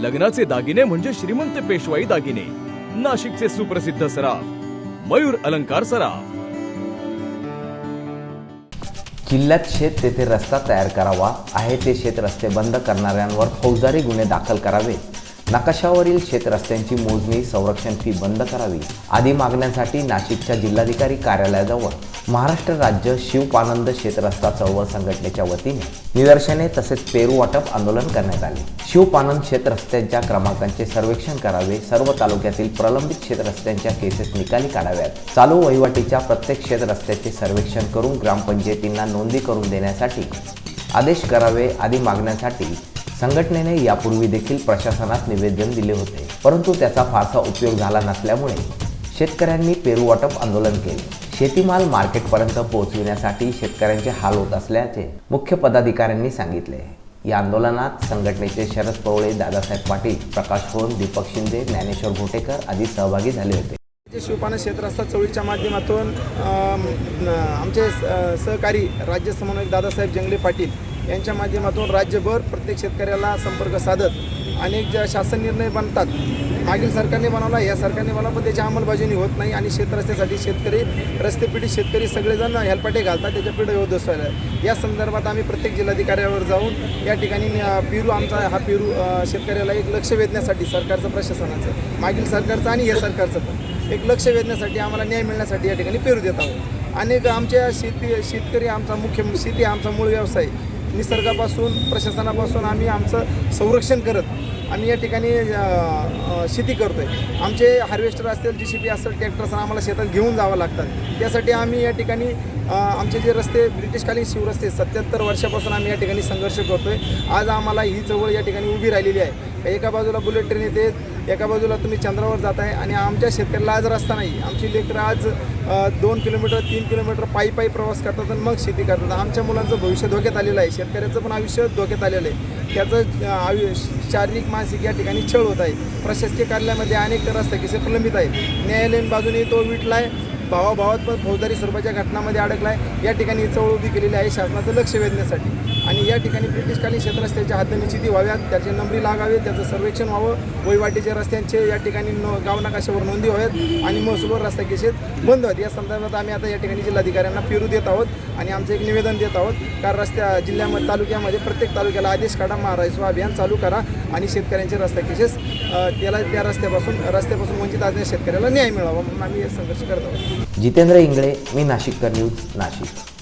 लग्नाचे दागिने म्हणजे श्रीमंत पेशवाई दागिने. नाशिकचे सुप्रसिद्ध सराफ मयूर अलंकार सराफ. जिल्ह्यात शेत तेथे रस्ता तयार करावा आहे ते शेत रस्ते बंद करणाऱ्यांवर फौजदारी गुन्हे दाखल करावे नकाशावरील शेतरस्त्यांची मोजणी संरक्षण फी बंद करावी. आदी मागण्यांसाठी नाशिकच्या जिल्हाधिकारी कार्यालयाजवळ महाराष्ट्र राज्य शिवपानंद शेतरस्ता चळवळ संघटनेच्या वतीने निदर्शने तसेच पेरू वाटप आंदोलन करण्यात आले. शिवपानंद शेतरस्त्यांच्या क्रमांकांचे सर्वेक्षण करावे सर्व तालुक्यातील प्रलंबित शेतरस्त्यांच्या केसेस निकाली काढाव्यात. चालू वहिवाटीच्या प्रत्येक शेतरस्त्याचे सर्वेक्षण करून ग्रामपंचायतींना नोंदी करून देण्यासाठी आदेश करावे आदी मागण्यांसाठी संघटनेने यापूर्वी देखील प्रशासनास निवेदन दिले होते परंतु त्याचा फारसा उपयोग झाला नसल्यामुळे शेतकऱ्यांनी पेरू वाटप आंदोलन केले. शेतीमाल मार्केटपर्यंत पोहोचविण्यासाठी शेतकऱ्यांचे हाल होत असल्याचे मुख्य पदाधिकाऱ्यांनी सांगितले. या आंदोलनात संघटनेचे शरद पवळे दादासाहेब पाटील प्रकाश फोन दीपक शिंदे ज्ञानेश्वर घोटेकर आदी सहभागी झाले होते. जे क्षेत्र क्षेत्रस्था चळवळीच्या माध्यमातून आमचे स- सहकारी राज्य समन्वयक दादासाहेब जंगले पाटील यांच्या माध्यमातून राज्यभर प्रत्येक शेतकऱ्याला संपर्क साधत अनेक ज्या शासन निर्णय बनतात मागील सरकारने बनवला या सरकारने बनवला पण त्याची अंमलबजावणी होत नाही आणि शेतरस्त्यासाठी शेतकरी रस्तेपिढी शेतकरी सगळेजण हेलपाटे घालतात त्याच्या पिढं होत व्हायला या संदर्भात आम्ही प्रत्येक जिल्हाधिकाऱ्यावर जाऊन या ठिकाणी पेरू आमचा हा पेरू शेतकऱ्याला एक लक्ष वेधण्यासाठी सरकारचं प्रशासनाचं मागील सरकारचं आणि हे सरकारचं पण एक लक्ष वेधण्यासाठी आम्हाला न्याय मिळण्यासाठी या ठिकाणी पेरू देत आहोत. अनेक आमच्या शेती शेतकरी आमचा मुख्य शेती आमचा मूळ व्यवसाय निसर्गापासून प्रशासनापासून आम्ही आमचं संरक्षण करत आम्ही या ठिकाणी शेती करतो आहे आमचे हार्वेस्टर असतील जी सी पी असेल ट्रॅक्टर असेल आम्हाला शेतात घेऊन जावं लागतात. त्यासाठी आम्ही या ठिकाणी आमचे जे रस्ते ब्रिटिशकालीन शिवरस्ते सत्याहत्तर वर्षापासून आम्ही या ठिकाणी संघर्ष करतो आहे आज आम्हाला ही चळवळ या ठिकाणी उभी राहिलेली आहे. एका बाजूला बुलेट ट्रेन येते एका बाजूला तुम्ही चंद्रावर जात आहे आणि आमच्या शेतकऱ्याला आज रस्ता नाही. आमची लेकरं आज दोन किलोमीटर तीन किलोमीटर पायी पायी प्रवास करतात आणि मग शेती करतात. आमच्या मुलांचं भविष्य धोक्यात आलेलं आहे. शेतकऱ्याचं पण आयुष्य धोक्यात आलेलं आहे. त्याचं आयु शारीरिक मानसिक या ठिकाणी छळ होत आहे. प्रशासकीय कार्यालयामध्ये अनेक रस्ते किसे प्रलंबित आहेत. न्यायालयीन बाजूने तो विटला आहे भावाभावात पण फौजदारी स्वरूपाच्या घटनामध्ये अडकला आहे या ठिकाणी ही चळवळ उभी केलेली आहे शासनाचं लक्ष वेधण्यासाठी. आणि या ठिकाणी ब्रिटिशकालीन क्षेत्रस्त्याच्या हद्दनिश्चिती व्हाव्यात त्याचे नंबरी लागावे त्याचं सर्वेक्षण व्हावं. वहिवाटीच्या रस्त्यांचे या ठिकाणी नो गाव नकाशावर नोंदी व्हाव्यात आणि महसूलवर रस्ता केसेस बंद व्हावेत. या संदर्भात आम्ही आता या ठिकाणी जिल्हाधिकाऱ्यांना फिरू देत आहोत आणि आमचं एक निवेदन देत आहोत. कारण रस्त्या जिल्ह्यामध्ये तालुक्यामध्ये प्रत्येक तालुक्याला आदेश काढा महाराष्ट्र अभियान चालू करा आणि शेतकऱ्यांचे रस्ता केसेस त्याला त्या रस्त्यापासून रस्त्यापासून वंचित असलेल्या शेतकऱ्याला न्याय मिळावा म्हणून आम्ही संघर्ष करत आहोत. जितेंद्र इंगळे मी नाशिककर न्यूज नाशिक.